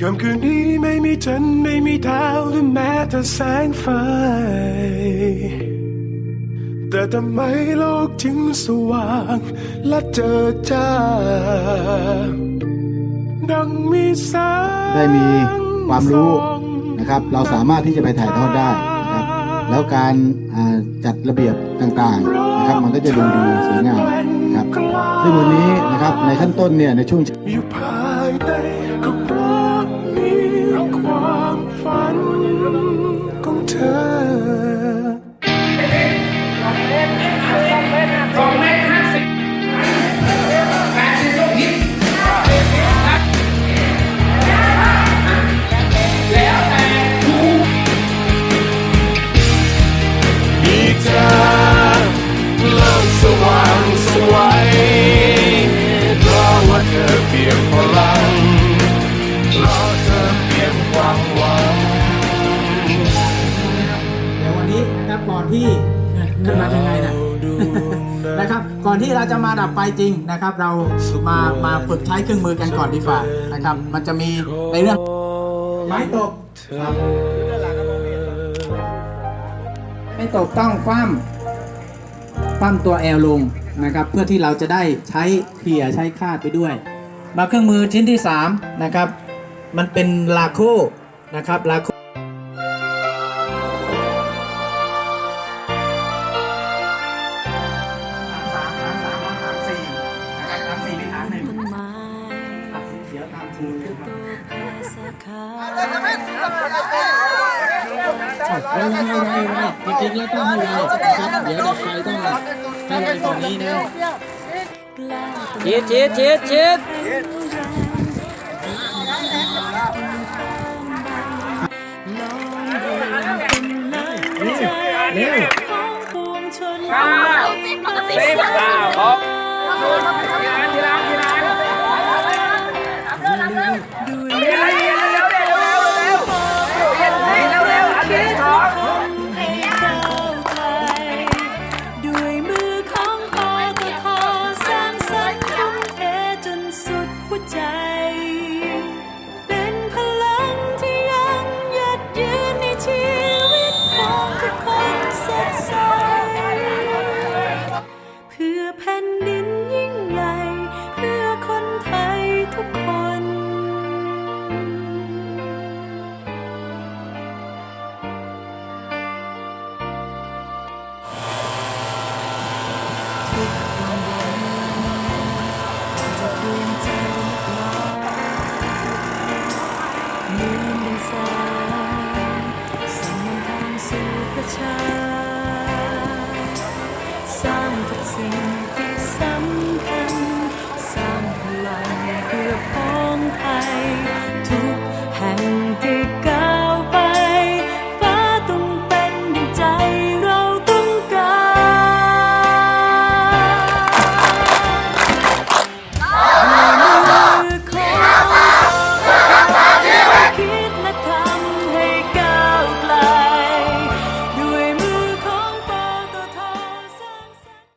ค่ำคืนนี้ไม่มีจันไม่มีดาวหรือแม้แต่แสงไฟ แต่ทำไมโลกจึงสว่างและเจอจ้า ดังมีแสงได้มีความรู้นะครับ เราสามารถที่จะไปถ่ายทอดได้ แล้วการจัดระเบียบต่างๆนะครับมันก็จะดูดีสวยงามนครับซึ่งวันนี้นะครับในขั้นต้นเนี่ยในช่วง นะครับก่อนที่ขึ้นมายังไงนะนะครับ ก่อนที่เราจะมาดับไฟจริงนะครับ เรามามาฝึกใช้เครื่องมือกันก่อนดีกว่านะครับ มันจะมีในเรื่องไม้ตกครับไม้ตกต้องคว่ำคว่ำตัวแอลลงนะครับ เพื่อที่เราจะได้ใช้เขี่ยใช้คาดไปด้วย มาเครื่องมือชิ้นที่สามนะครับ มันเป็นลาโคนะครับลาโค ผ่สาขาไว้ไว้ไว้ไว้จริงๆแล้วต้องให้ไวนะครับเดี๋ยวดับไฟต้องให้ไวกว่านี้นะกล้าชิดชิดชิดชิดลองดูเป็นน้ำใจเร็วของปวงชนสิบเก้าหกทีละทีละทีละด้วย สุ time.